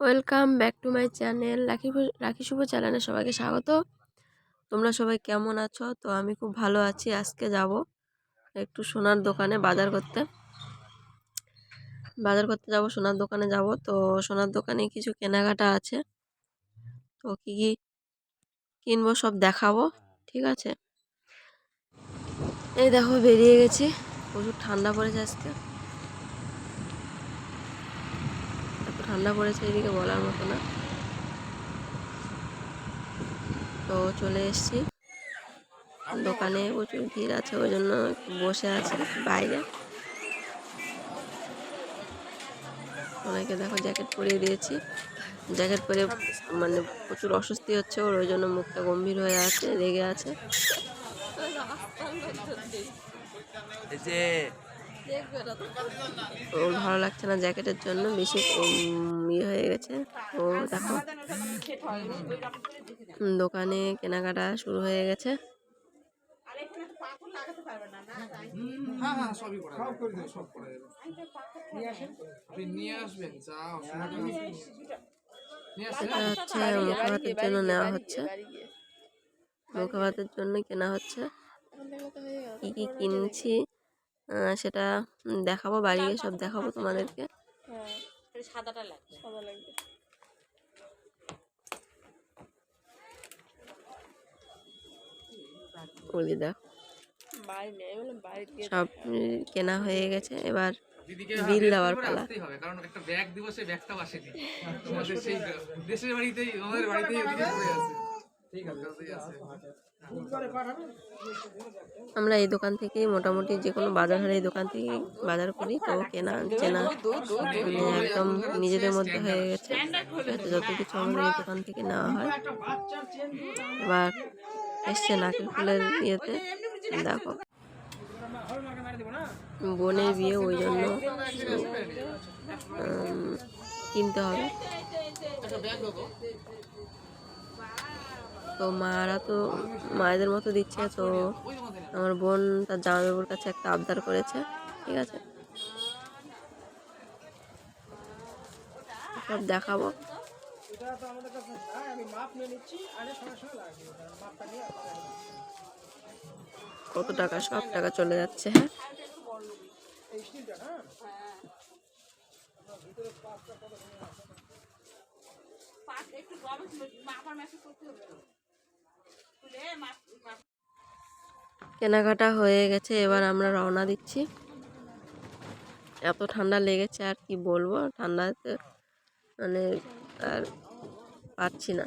Welcome back to my channel Rakhi Rakhi শুভ চ্যানেলে সবাইকে স্বাগত। তোমরা সবাই কেমন আছো? তো আমি খুব ভালো আছি। আজকে যাব একটু সোনার দোকানে বাজার করতে। বাজার করতে যাব, সোনার দোকানে যাব। তো সোনার দোকানে কিছু কেনাকাটা আছে। তো কী কী কিনবো সব দেখাবো। ঠিক আছে? এই দেখো বেরিয়ে গেছি। প্রচুর ঠান্ডা পড়েছে আজকে এত ঠান্ডা পড়েছে, এদিকে বলার মতো না। তো চলে এসেছি। দোকানে প্রচুর ভিড় আছে, ওই জন্য বসে আছে বাইরে। ওনাকে দেখো জ্যাকেট পরিয়ে দিয়েছি। জ্যাকেট পরে মানে প্রচুর অস্বস্তি হচ্ছে ওর, ওই জন্য মুখটা গম্ভীর হয়ে আছে, রেগে আছে। ওর ভালো লাগছে না জ্যাকেটের জন্য বেশি ইয়ে হয়ে গেছে। ও দেখো দোকানে কেনাকাটা শুরু হয়ে গেছে। হ্যাঁ হ্যাঁ এটা হচ্ছে জন্য নেওয়া হচ্ছে। মুখে ভাতের জন্য কেনা হচ্ছে। কি কি কিনছি? সেটা দেখাবো বাড়ি গিয়ে সব দেখাবো তোমাদেরকে। সাদাটা লাগবে। সাদা লাগবে। ওই দেখো। বাড়ি নেই বলে বাড়ি দিয়ে সব উম, কেনা হয়ে গেছে এবার বিল দেওয়ার পালা। কারণ একটা ব্যাগ দিব সেই ব্যাগটাও আসেনি। সেই দেশের বাড়িতেই আমাদের বাড়িতেই আছে। আমরা এই দোকান থেকেই মোটামুটি যে কোনো বাজার হলে এই দোকান থেকেই বাজার করি, তো কেনা, চেনা মানে একদম নিজেদের মধ্যে হয়ে গেছে। যত কিছু আমাদের এই দোকান থেকে নেওয়া হয়, এবার এসছে নাকের ফুলের ইয়েতে, দেখো। বোনের বিয়ে ওই জন্য কিনতে হবে। তো মারা তো মায়েদের মতো দিচ্ছে, তো আমার বোন তার জামাইবাবুর কাছে একটা আবদার করেছে, ঠিক আছে? সব দেখাবো। কত টাকা, সব টাকা চলে যাচ্ছে হ্যাঁ? কেনাকাটা হয়ে গেছে এবার আমরা রওনা দিচ্ছি। এত ঠান্ডা লেগেছে আর কি বলব? ঠান্ডাতে মানে আর পাচ্ছি না।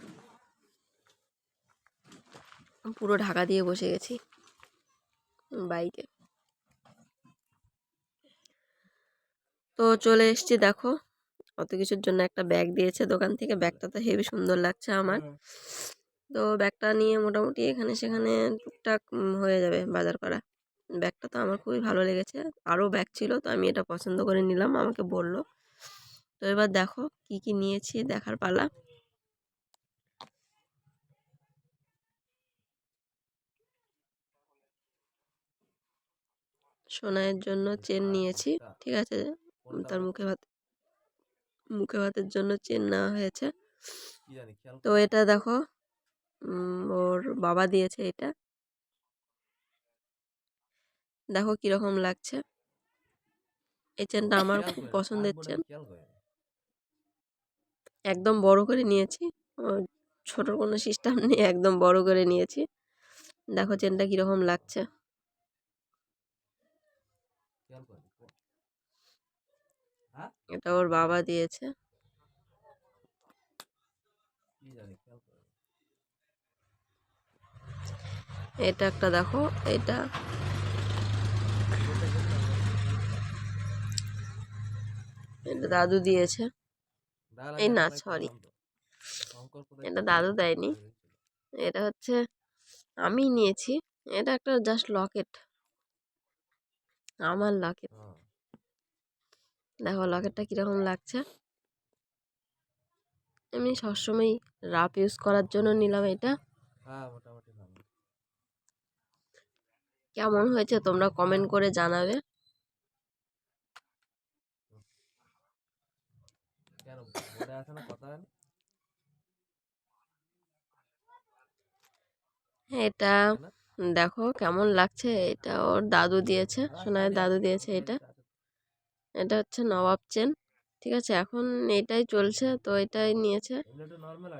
পুরো ঢাকা দিয়ে বসে গেছি বাইকে। তো চলে এসেছি দেখো অত কিছুর জন্য একটা ব্যাগ দিয়েছে দোকান থেকে। ব্যাগটা তো হেভি সুন্দর লাগছে আমার। তো ব্যাগটা নিয়ে মোটামুটি এখানে সেখানে টুকটাক হয়ে যাবে বাজার করা। ব্যাগটা তো আমার খুবই ভালো লেগেছে। আরও ব্যাগ ছিল তো আমি এটা পছন্দ করে নিলাম আমাকে বলল। তো এবার দেখো কি কি নিয়েছি দেখার পালা। সোনাইয়ের জন্য চেন নিয়েছি ঠিক আছে? তার মুখে ভাত মুখে ভাতের জন্য চেন নেওয়া হয়েছে। তো এটা দেখো ওর বাবা দিয়েছে এটা। দেখো কীরকম লাগছে। এই চেনটা আমার খুব পছন্দের চেন। একদম বড় করে নিয়েছি। ও ছোটোর কোনো সিস্টেম নেই একদম বড় করে নিয়েছি। দেখো চেনটা কীরকম লাগছে। এটা ওর বাবা দিয়েছে। এটা একটা দেখো এটা। এটা দাদু দিয়েছে। এই না, কোথায় এটা দাদু দেয়নি। এটা হচ্ছে আমি নিয়েছি। এটা একটা জাস্ট লকেট আমার লকেট দেখো লকেটটা কীরকম লাগছে। এমনি সবসময় রাফ ইউজ করার জন্য নিলাম এটা। হ্যাঁ মোটামুটি কেমন হয়েছে তোমরা কমেন্ট করে জানাবে। এটা হয় এটা দেখো কেমন লাগছে এটা ওর দাদু দিয়েছে সোনার দাদু দিয়েছে এটা। এটা হচ্ছে নবাব চেন ঠিক আছে এখন এটাই চলছে তো এটাই নিয়েছে।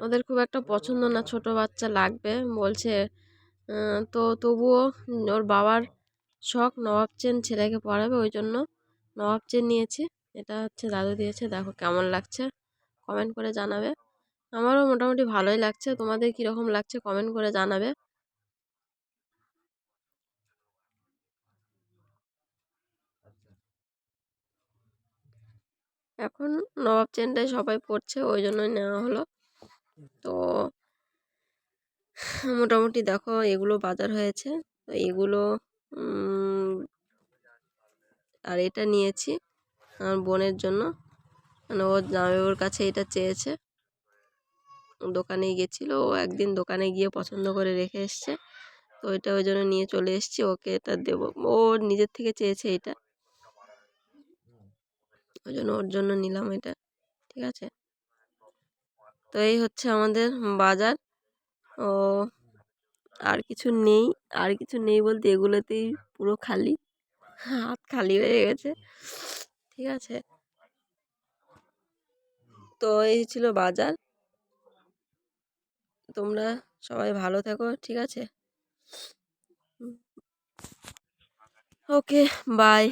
ওদের খুব একটা পছন্দ না ছোট বাচ্চা লাগবে বলছে তো তবুও ওর বাবার শখ নবাব চেন ছেলেকে পড়াবে, ওই জন্য নবাব চেন নিয়েছি। এটা হচ্ছে দাদু দিয়েছে, দেখো কেমন লাগছে। কমেন্ট করে জানাবে। আমারও মোটামুটি ভালোই লাগছে। তোমাদের কীরকম লাগছে কমেন্ট করে জানাবে। এখন নবাব চেনটাই সবাই পড়ছে, ওই জন্যই নেওয়া হলো। তো মোটামুটি দেখো এগুলো বাজার হয়েছে। তো এগুলো আর এটা নিয়েছি আমার বোনের জন্য। মানে ওর জামাইবাবুর কাছে এটা চেয়েছে। দোকানে গেছিল, ও একদিন দোকানে গিয়ে পছন্দ করে রেখে এসছে। তো এটা ওই জন্য নিয়ে চলে এসেছি, ওকে এটা দেবো। ও নিজের থেকে চেয়েছে এটা। ওই জন্য ওর জন্য নিলাম এটা, ঠিক আছে? তো এই হচ্ছে আমাদের বাজার। ও, আর কিছু নেই, আর কিছু নেই বলতে এগুলোতেই পুরো খালি। হাত খালি হয়ে গেছে। ঠিক আছে। তো এই ছিল বাজার। তোমরা সবাই ভালো থেকো, ঠিক আছে? Okay, bye.